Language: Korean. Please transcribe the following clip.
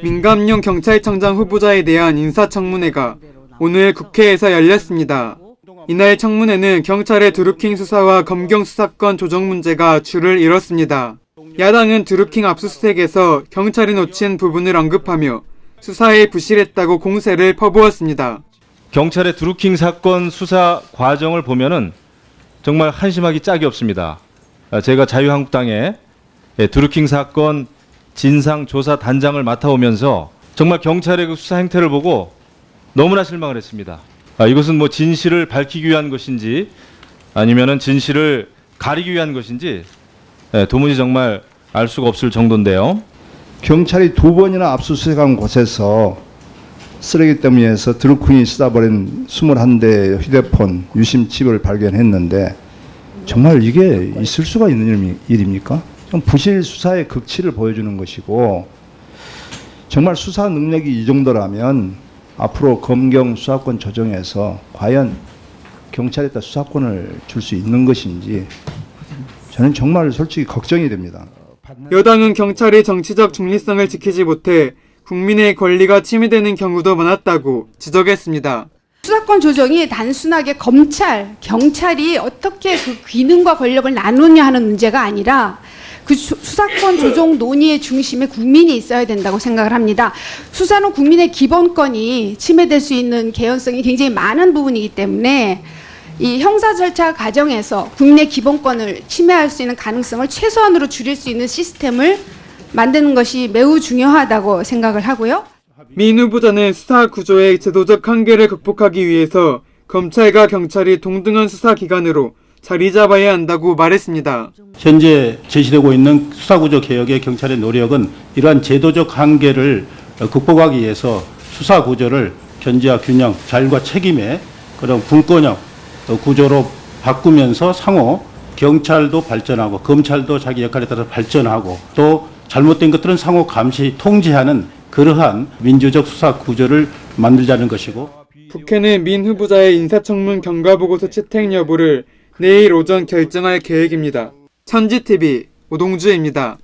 민감용 경찰청장 후보자에 대한 인사청문회가 오늘 국회에서 열렸습니다. 이날 청문회는 경찰의 드루킹 수사와 검경 수사권 조정 문제가 줄을 이뤘습니다. 야당은 드루킹 압수수색에서 경찰이 놓친 부분을 언급하며 수사에 부실했다고 공세를 퍼부었습니다. 경찰의 드루킹 사건 수사 과정을 보면은 정말 한심하기 짝이 없습니다. 아, 제가 자유한국당의 예, 드루킹 사건 진상 조사 단장을 맡아오면서 정말 경찰의 그 수사 행태를 보고 너무나 실망을 했습니다. 아, 이것은 뭐 진실을 밝히기 위한 것인지 아니면은 진실을 가리기 위한 것인지 예, 도무지 정말 알 수가 없을 정도인데요. 경찰이 두 번이나 압수수색한 곳에서 쓰레기 더미에서 드루킹이 쏟아버린 21대의 휴대폰 유심 칩을 발견했는데 정말 이게 있을 수가 있는 일입니까? 좀 부실 수사의 극치를 보여주는 것이고 정말 수사 능력이 이 정도라면 앞으로 검경 수사권 조정에서 과연 경찰에다 수사권을 줄 수 있는 것인지 저는 정말 솔직히 걱정이 됩니다. 여당은 경찰이 정치적 중립성을 지키지 못해 국민의 권리가 침해되는 경우도 많았다고 지적했습니다. 수사권 조정이 단순하게 검찰, 경찰이 어떻게 그 기능과 권력을 나누냐 하는 문제가 아니라 그 수- 수사권 조정 논의의 중심에 국민이 있어야 된다고 생각을 합니다. 수사는 국민의 기본권이 침해될 수 있는 개연성이 굉장히 많은 부분이기 때문에 이 형사 절차 과정에서 국민의 기본권을 침해할 수 있는 가능성을 최소한으로 줄일 수 있는 시스템을 만드는 것이 매우 중요하다고 생각을 하고요. 민 후보자는 수사 구조의 제도적 한계를 극복하기 위해서 검찰과 경찰이 동등한 수사 기관으로 자리 잡아야 한다고 말했습니다. 현재 제시되고 있는 수사구조 개혁의 경찰의 노력은 이러한 제도적 한계를 어, 극복하기 위해서 수사구조를 견제와 균형, 자율과 책임의 그런 불권형 어, 구조로 바꾸면서 상호 경찰도 발전하고 검찰도 자기 역할에 따라 발전하고 또 잘못된 것들은 상호 감시 통제하는 그러한 민주적 수사 구조를 만들자는 것이고 국회는 민 후보자의 인사청문 경과보고서 채택 여부를 내일 오전 결정할 계획입니다. 천지TV 오동주입니다.